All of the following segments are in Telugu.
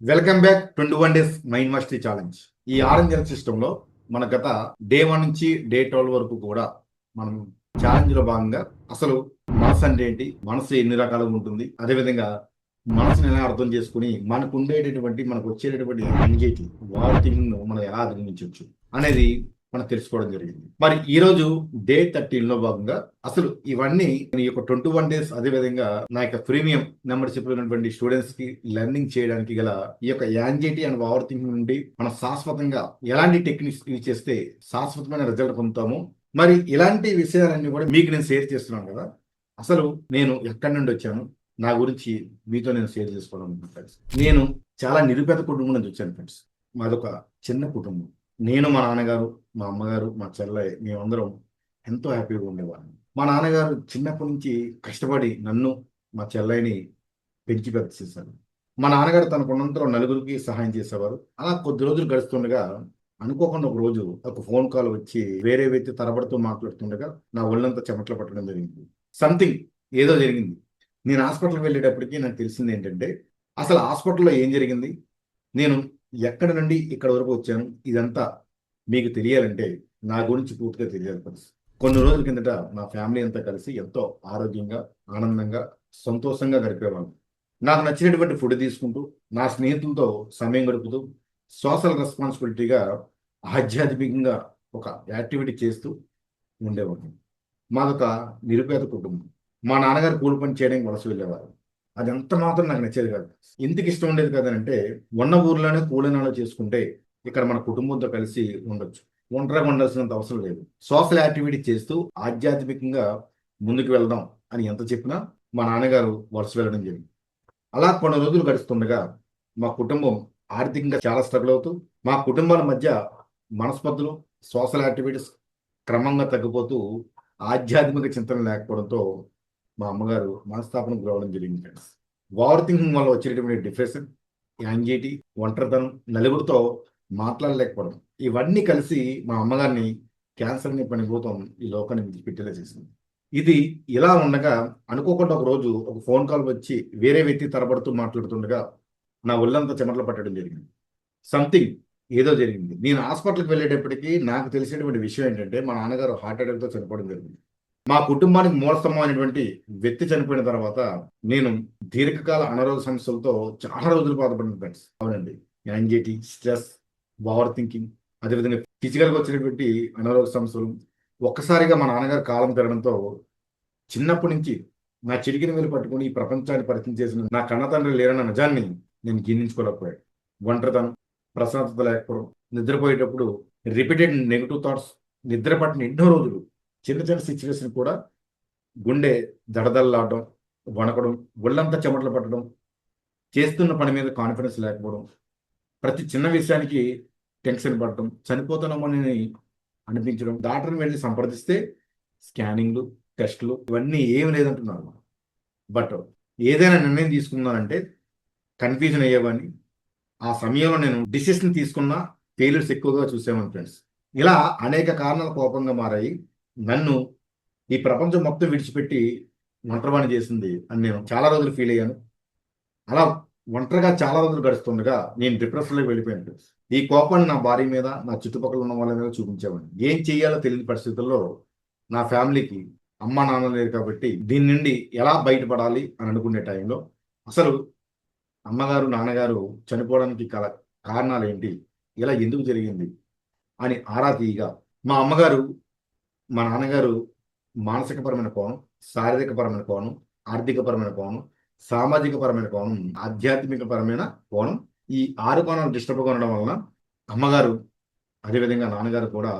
Welcome back twenty one days mind mastery challenge ఈ ఆరెంజ్ హెల్త్ సిస్టమ్లో మన గత డే వన్ నుంచి డే ట్వెల్వ్ వరకు కూడా మనం ఛాలెంజ్లో భాగంగా అసలు మనసు అంటే ఏంటి? మనసు ఎన్ని రకాలుగా ఉంటుంది? అదేవిధంగా మనసుని ఎలా అర్థం చేసుకుని మనకు ఉండేటటువంటి మనకు వచ్చేటటువంటి యాంగ్జైటీ వాటిని మనం ఎలా అధిగమించవచ్చు అనేది మనం తెలుసుకోవడం జరిగింది. మరి ఈ రోజు డే థర్టీన్లో భాగంగా అసలు ఇవన్నీ ఈ యొక్క ట్వంటీ వన్ డేస్ అదే విధంగా నా యొక్క ప్రీమియం మెంబర్షిప్ ఉన్నటువంటి స్టూడెంట్స్కి లెర్నింగ్ చేయడానికి గల ఈ యొక్క యాంజైటీ అండ్ ఓవర్ థింకింగ్ నుండి మనం శాశ్వతంగా ఎలాంటి టెక్నిక్స్ యూజ్ చేస్తే శాశ్వతమైన రిజల్ట్ పొందుతాము? మరి ఇలాంటి విషయాలన్నీ కూడా మీకు నేను షేర్ చేస్తున్నాను కదా. అసలు నేను ఎక్కడి నుండి వచ్చాను? నా గురించి మీతో నేను షేర్ చేసుకోవడం ఫ్రెండ్స్ నేను చాలా నిరుపేద కుటుంబం నుంచి వచ్చాను ఫ్రెండ్స్ మాదొక చిన్న కుటుంబం. నేను మా నాన్నగారు మా అమ్మగారు మా చెల్లె మేమందరం ఎంతో హ్యాపీగా ఉండేవాళ్ళం. మా నాన్నగారు చిన్నప్పటి నుంచి కష్టపడి నన్ను మా చెల్లెని పెంచి పెద్ద చేశారు. మా నాన్నగారు తనకున్నంతలో నలుగురికి సహాయం చేసేవారు. అలా కొద్ది రోజులు గడుస్తుండగా అనుకోకుండా ఒక రోజు ఒక ఫోన్ కాల్ వచ్చి వేరే వ్యక్తి తరబడుతూ మాట్లాడుతుండగా నా ఒళ్ళంతా చెమటలు పట్టడం జరిగింది. సంథింగ్ ఏదో జరిగింది. నేను హాస్పిటల్కి వెళ్ళేటప్పటికి నాకు తెలిసింది ఏంటంటే అసలు హాస్పిటల్లో ఏం జరిగింది? నేను ఎక్కడ నుండి ఇక్కడ వరకు వచ్చాను ఇదంతా మీకు తెలియాలంటే నా గురించి పూర్తిగా తెలియాలి ఫ్రెండ్స్ కొన్ని రోజుల కిందట నా ఫ్యామిలీ అంతా కలిసి ఎంతో ఆరోగ్యంగా ఆనందంగా సంతోషంగా గడిపేవాళ్ళం. నాకు నచ్చినటువంటి ఫుడ్ తీసుకుంటూ నా స్నేహితులతో సమయం గడుపుతూ సోషల్ రెస్పాన్సిబిలిటీగా ఆధ్యాత్మికంగా ఒక యాక్టివిటీ చేస్తూ ఉండేవాడిని మాదొక నిరుపేద కుటుంబం. మా నాన్నగారు కూలి పని చేయడానికి వలస వెళ్ళేవారు. అది అంత మాత్రం నాకు నచ్చేది కాదు. ఎందుకు ఇష్టం ఉండేది కదనంటే ఉన్న ఊర్లోనే కూలీనాలు చేసుకుంటే ఇక్కడ మన కుటుంబంతో కలిసి ఉండొచ్చు. ఒంటరిగా ఉండాల్సినంత అవసరం లేదు. సోషల్ యాక్టివిటీ చేస్తూ ఆధ్యాత్మికంగా ముందుకు వెళ్దాం అని ఎంత చెప్పినా మా నాన్నగారు వలస వెళ్ళడం జరిగింది. అలా కొన్ని రోజులు గడుస్తుండగా మా కుటుంబం ఆర్థికంగా చాలా స్ట్రగుల్ అవుతూ మా కుటుంబాల మధ్య మనస్పర్ధలు సోషల్ యాక్టివిటీస్ క్రమంగా తగ్గిపోతూ ఆధ్యాత్మిక చింతన లేకపోవడంతో మా అమ్మగారు మనస్థాపనకు రావడం జరిగింది ఫ్రెండ్స్ ఓవర్ థింకింగ్ వల్ల వచ్చేటటువంటి డిప్రెషన్ యాంగ్జైటీ ఒంటరితనం నలుగురితో మాట్లాడలేకపోవడం ఇవన్నీ కలిసి మా అమ్మగారిని క్యాన్సర్ని పనిపోతాం ఈ లోకాన్ని విడిచిపెట్టేలా చేసింది. ఇది ఇలా ఉండగా అనుకోకుండా ఒక రోజు ఒక ఫోన్ కాల్ వచ్చి వేరే వ్యక్తి తరబడుతూ మాట్లాడుతుండగా నా ఒళ్ళంతా చెమటలు పట్టడం జరిగింది. సంథింగ్ ఏదో జరిగింది. నేను హాస్పిటల్కి వెళ్ళేటప్పటికీ నాకు తెలిసినటువంటి విషయం ఏంటంటే మా నాన్నగారు హార్ట్ అటాక్తో చనిపోవడం జరిగింది. మా కుటుంబానికి మూలస్తంభమైనటువంటి వ్యక్తి చనిపోయిన తర్వాత నేను దీర్ఘకాల అనారోగ్య సమస్యలతో చాలా రోజులు బాధపడిన ఫ్రెండ్స్. అవునండి. యాంగ్జైటీ స్ట్రెస్ ఓవర్ థింకింగ్ అదేవిధంగా ఫిజికల్గా వచ్చినటువంటి అనారోగ్య సమస్యలు. ఒక్కసారిగా మా నాన్నగారు కాలం తిరగడంతో చిన్నప్పటి నుంచి నా చిరిగిన వేలు పట్టుకుని ఈ ప్రపంచాన్ని పరిచయం చేసిన నా కన్నతండ్రి లేరన్న నిజాన్ని నేను జీర్ణించుకోలేకపోయాడు ఒంటరితనం ప్రశాంతత లేకపోవడం నిద్రపోయేటప్పుడు రిపీటెడ్ నెగిటివ్ థాట్స్ నిద్ర పట్టిన ఎన్నో రోజులు చిన్న చిన్న సిచ్యువేషన్ కూడా గుండె దడదల్లాడడం వణకడం ఒళ్ళంతా చెమటలు పట్టడం చేస్తున్న పని మీద కాన్ఫిడెన్స్ లేకపోవడం ప్రతి చిన్న విషయానికి టెన్షన్ పడటం చనిపోతున్నామని అనిపించడం డాక్టర్ని వెళ్ళి సంప్రదిస్తే స్కానింగ్లు టెస్టులు ఇవన్నీ ఏమి లేదంటున్నారు బట్ ఏదైనా నిర్ణయం తీసుకున్నానంటే కన్ఫ్యూజన్ అయ్యేవాడిని. ఆ సమయంలో నేను డిసిషన్ తీసుకున్న ఫెయిల్యూర్స్ ఎక్కువగా చూసామని ఫ్రెండ్స్ ఇలా అనేక కారణాల కోపంగా మారాయి. నన్ను ఈ ప్రపంచం మొత్తం విడిచిపెట్టి ఒంటరివాణి చేసింది అని నేను చాలా రోజులు ఫీల్ అయ్యాను. అలా ఒంటరిగా చాలా రోజులు గడుస్తుండగా నేను డిప్రెషన్లోకి వెళ్ళిపోయాను. ఈ కోపాన్ని నా భార్య మీద నా చుట్టుపక్కల ఉన్న వాళ్ళ మీద చూపించేవాడిని. ఏం చేయాలో తెలియని పరిస్థితుల్లో నా ఫ్యామిలీకి అమ్మ నాన్న లేరు కాబట్టి దీని నుండి ఎలా బయటపడాలి అని అనుకునే టైంలో అసలు అమ్మగారు నాన్నగారు చనిపోవడానికి కల కారణాలు ఏంటి ఇలా ఎందుకు జరిగింది? అని ఆరా తీయగా మా అమ్మగారు మా నాన్నగారు మానసికపరమైన కోణం శారీరకపరమైన కోణం ఆర్థికపరమైన కోణం సామాజికపరమైన కోణం ఆధ్యాత్మికపరమైన కోణం ఈ ఆరు కోణాలు డిస్టర్బ్గా ఉండడం వలన అమ్మగారు అదేవిధంగా నాన్నగారు కూడా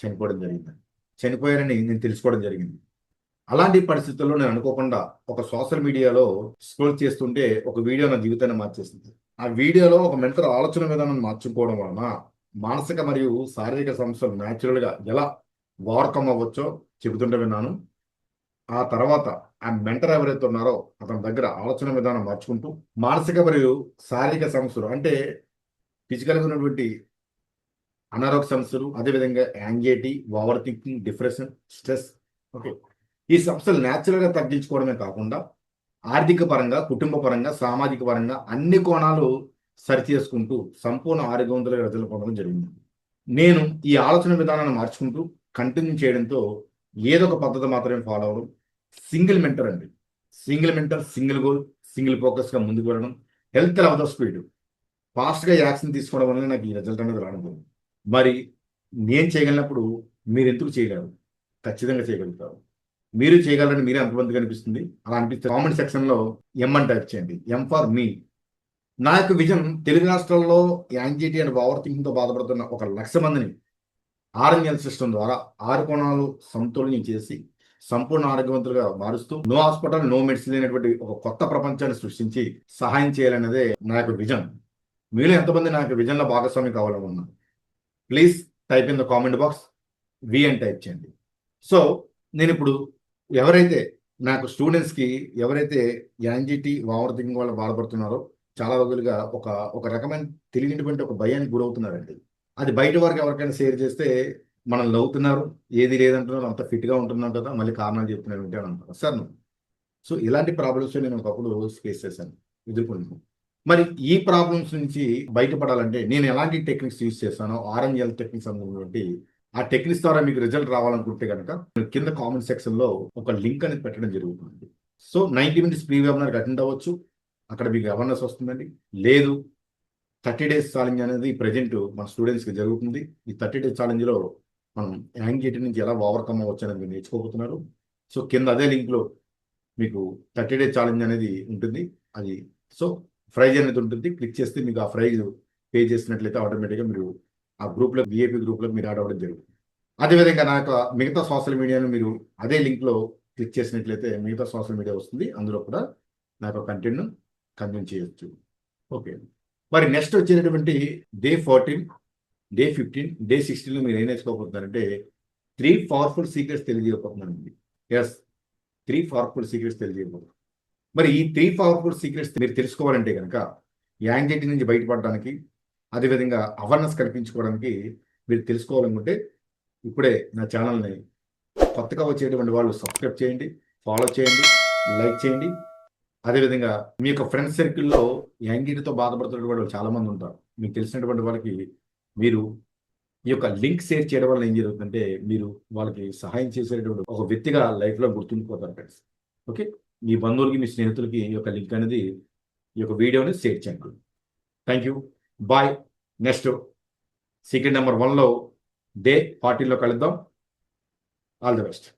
చనిపోవడం జరిగింది. చనిపోయారని నేను తెలుసుకోవడం జరిగింది. అలాంటి పరిస్థితుల్లో నేను అనుకోకుండా ఒక సోషల్ మీడియాలో స్క్రోల్ చేస్తుంటే ఒక వీడియో నా జీవితాన్ని మార్చేస్తుంది ఆ వీడియోలో ఒక మెంటల్ ఆలోచన విధానం మార్చుకోవడం వలన మానసిక మరియు శారీరక సమస్యలు న్యాచురల్గా ఎలా ఓవర్కమ్ అవ్వచ్చో చెబుతుంటే విన్నాను. ఆ తర్వాత ఆ మెంటర్ ఎవరైతే ఉన్నారో అతని దగ్గర ఆలోచన విధానం మార్చుకుంటూ మానసిక మరియు శారీరక సమస్యలు అంటే ఫిజికల్గా ఉన్నటువంటి అనారోగ్య సమస్యలు అదేవిధంగా anxiety overthinking depression stress okay ఈ సమస్యలు న్యాచురల్గా తగ్గించుకోవడమే కాకుండా ఆర్థిక పరంగా కుటుంబ పరంగా సామాజిక పరంగా అన్ని కోణాలు సరి చేసుకుంటూ సంపూర్ణ ఆరోగ్యవంతులుగా ప్రజలు పొందడం జరిగింది. నేను ఈ ఆలోచన విధానాన్ని మార్చుకుంటూ కంటిన్యూ చేయడంతో ఏదో ఒక పద్ధతి మాత్రమే ఫాలో అవ్వడం. సింగిల్ మెంటర్ అండి. Single mentor single goal single ఫోకస్గా ముందుకు వెళ్ళడం. హెల్త్ లవ్ ద స్పీడ్ ఫాస్ట్గా యాక్షన్ తీసుకోవడం వల్ల నాకు ఈ రిజల్ట్ అనేది రావడం మరి నేను చేయగలిగినప్పుడు మీరు ఎందుకు చేయలేరు? ఖచ్చితంగా చేయగలుగుతారు. మీరు చేయగలరని మీరే అంతమంది కనిపిస్తుంది అలా అనిపిస్తే కామెంట్ సెక్షన్లో ఎం అని టైప్ చేయండి. ఎం ఫార్ మీ నా యొక్క విజన్ తెలుగు రాష్ట్రాల్లో యాంగ్జైటీ అండ్ ఓవర్ థింకింగ్తో బాధపడుతున్న ఒక లక్ష మందిని ఆర్ఎన్ఎల్ సిస్టమ్ ద్వారా ఆరు కోణాలు సమతుల్యం చేసి సంపూర్ణ ఆరోగ్యవంతులుగా మారుస్తూ నో హాస్పిటల్ నో మెడిసిన్ అనేటువంటి ఒక కొత్త ప్రపంచాన్ని సృష్టించి సహాయం చేయాలన్నదే నా యొక్క విజన్. మీలో ఎంతమంది నా యొక్క విజన్లో భాగస్వామి కావాలనుకున్నారు please type in the comment box V అని టైప్ చేయండి. సో నేను ఇప్పుడు ఎవరైతే నాకు స్టూడెంట్స్కి ఎవరైతే యాంజిటీ ఓవర్ థింకింగ్ వాళ్ళు బాధపడుతున్నారో చాలా రోజులుగా ఒక ఒక రకమైన తెలియనటువంటి ఒక భయానికి గురవుతున్నారండి. అది బయట వరకు ఎవరికైనా షేర్ చేస్తే మనం నవ్వుతున్నారు. ఏది లేదంటున్నారు. అంత ఫిట్గా ఉంటున్నాం కదా. మళ్ళీ కారణాలు చెప్తున్నారు ఏంటి అని అంటారు. సార్ సో ఇలాంటి ప్రాబ్లమ్స్ నేను ఒకప్పుడు ఫేస్ చేశాను. ఎదుర్కొన్నాను మరి ఈ ప్రాబ్లమ్స్ నుంచి బయటపడాలంటే నేను ఎలాంటి టెక్నిక్స్ యూజ్ చేస్తానో ఆర్ఎన్ఎల్ టెక్నిక్స్ అనుకున్నటువంటి ఆ టెక్నిక్స్ ద్వారా మీకు రిజల్ట్ రావాలనుకుంటే కనుక కింద కామెంట్ సెక్షన్లో ఒక లింక్ అనేది పెట్టడం జరుగుతుంది. సో నైన్టీ మినిట్స్ ప్రీ వెబినార్కి అటెండ్ అవ్వచ్చు. అక్కడ మీకు అవేర్నెస్ వస్తుందండి. లేదు థర్టీ డేస్ ఛాలెంజ్ అనేది ప్రజెంట్ మన స్టూడెంట్స్కి జరుగుతుంది. ఈ థర్టీ డేస్ ఛాలెంజ్లో మనం యాంగ్జైటీ నుంచి ఎలా ఓవర్కమ్ అవ్వచ్చు అనేది మీరు నేర్చుకోబోతున్నారు. సో కింద అదే లింక్లో మీకు థర్టీ డేస్ ఛాలెంజ్ అనేది ఉంటుంది. అది సో ప్రైజ్ అనేది ఉంటుంది. క్లిక్ చేస్తే మీకు ఆ ప్రైజ్ పే చేసినట్లయితే ఆటోమేటిక్గా మీరు ఆ గ్రూప్లో విఐపి గ్రూప్లో మీరు యాడ్ అవ్వడం జరుగుతుంది. అదేవిధంగా నా యొక్క మిగతా సోషల్ మీడియాను మీరు అదే లింక్లో క్లిక్ చేసినట్లయితే మిగతా సోషల్ మీడియా వస్తుంది. అందులో కూడా నా యొక్క కంటెంట్ను కన్జ్యూమ్ చేయొచ్చు. ఓకే మరి నెక్స్ట్ వచ్చేటటువంటి day fourteen day fifteen day సిక్స్టీన్లో మీరు ఏం నేర్చుకోబోతున్నారంటే త్రీ పవర్ఫుల్ సీక్రెట్స్ తెలియజేయబోతున్నారండి ఎస్ త్రీ పవర్ఫుల్ సీక్రెట్స్ తెలియజేయబోతున్నారు మరి ఈ త్రీ పవర్ఫుల్ సీక్రెట్స్ మీరు తెలుసుకోవాలంటే కనుక యాంగ్జైటీ నుంచి బయటపడడానికి అదేవిధంగా అవేర్నెస్ కల్పించుకోవడానికి మీరు తెలుసుకోవాలనుకుంటే ఇప్పుడే నా ఛానల్ని కొత్తగా వచ్చేటువంటి వాళ్ళు సబ్స్క్రైబ్ చేయండి ఫాలో చేయండి లైక్ చేయండి అదేవిధంగా మీ యొక్క ఫ్రెండ్స్ సర్కిల్లో యాంగిటీతో బాధపడుతున్నటువంటి వాళ్ళు చాలా మంది ఉంటారు. మీకు తెలిసినటువంటి వాళ్ళకి మీరు ఈ యొక్క లింక్ షేర్ చేయడం వల్ల ఏం జరుగుతుందంటే మీరు వాళ్ళకి సహాయం చేసేటువంటి ఒక వ్యక్తిగా లైఫ్లో గుర్తుండిపోతారు ఫ్రెండ్స్ ఓకే మీ బంధువులకి మీ స్నేహితులకి ఈ యొక్క లింక్ అనేది ఈ యొక్క వీడియోని షేర్ చేయండి. Thank you bye next secret number వన్లో డే పార్టీలో కలుద్దాం. All the best